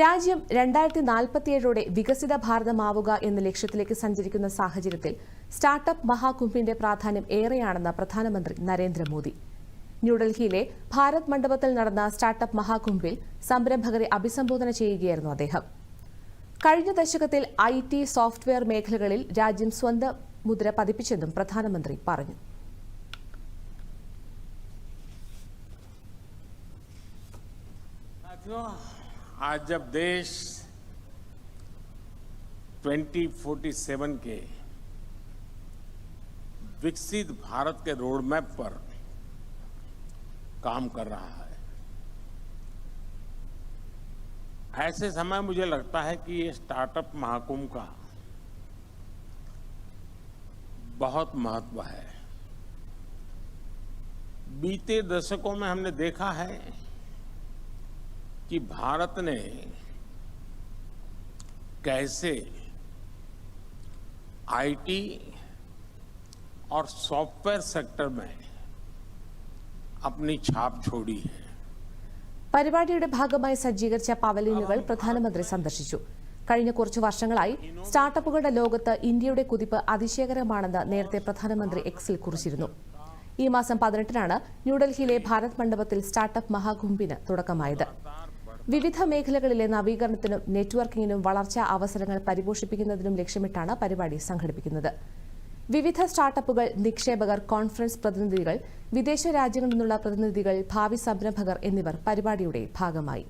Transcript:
രാജ്യം രണ്ടായിരത്തി നാൽപ്പത്തിയേഴോടെ വികസിത ഭാരതമാവുക എന്ന ലക്ഷ്യത്തിലേക്ക് സഞ്ചരിക്കുന്ന സാഹചര്യത്തിൽ സ്റ്റാർട്ടപ്പ് മഹാകുംഭിന്റെ പ്രാധാന്യം ഏറെയാണെന്ന് പ്രധാനമന്ത്രി നരേന്ദ്രമോദി. ന്യൂഡൽഹിയിലെ ഭാരത് മണ്ഡപത്തിൽ നടന്ന സ്റ്റാർട്ടപ്പ് മഹാകുംഭിൽ സംരംഭകരെ അഭിസംബോധന ചെയ്യുകയായിരുന്നു അദ്ദേഹം. കഴിഞ്ഞ ദശകത്തിൽ ഐ ടി സോഫ്റ്റ്വെയർ മേഖലകളിൽ രാജ്യം സ്വന്തം മുദ്ര പതിപ്പിച്ചെന്നും പ്രധാനമന്ത്രി പറഞ്ഞു. आज जब देश 2047 के विकसित भारत के रोडमैप पर काम कर रहा है, ऐसे समय मुझे लगता है कि ये स्टार्टअप महाकुंभ का बहुत महत्व है। बीते दशकों में हमने देखा है कि भारत ने कैसे आईटी और सॉफ्टवेयर सेक्टर में अपनी छाप छोड़ी है പരിപാടിയുടെ ഭാഗമായി സജ്ജീകരിച്ച പവലിയനുകൾ പ്രധാനമന്ത്രി സന്ദർശിച്ചു കഴിഞ്ഞ കുറച്ചു വർഷങ്ങളായി സ്റ്റാർട്ടപ്പുകളുടെ ലോകത്ത് ഇന്ത്യയുടെ കുതിപ്പ് അതിശയകരമാണെന്ന് നേരത്തെ പ്രധാനമന്ത്രി എക്സിൽ കുറിച്ചിരുന്നു ഈ മാസം പതിനെട്ടിനാണ് ന്യൂഡൽഹിയിലെ ഭാരത് മണ്ഡപത്തിൽ സ്റ്റാർട്ടപ്പ് മഹാകുംഭിന് തുടക്കമായത് വിവിധ മേഖലകളിലെ നവീകരണത്തിനും നെറ്റ്വർക്കിംഗിനും വളർച്ചാ അവസരങ്ങൾ പരിപോഷിപ്പിക്കുന്നതിനും ലക്ഷ്യമിട്ടാണ് പരിപാടി സംഘടിപ്പിക്കുന്നത്. വിവിധ സ്റ്റാർട്ടപ്പുകൾ നിക്ഷേപകർ കോൺഫറൻസ് പ്രതിനിധികൾ വിദേശ രാജ്യങ്ങളിൽ നിന്നുള്ള പ്രതിനിധികൾ ഭാവി സംരംഭകർ എന്നിവർ പരിപാടിയുടെ ഭാഗമായി.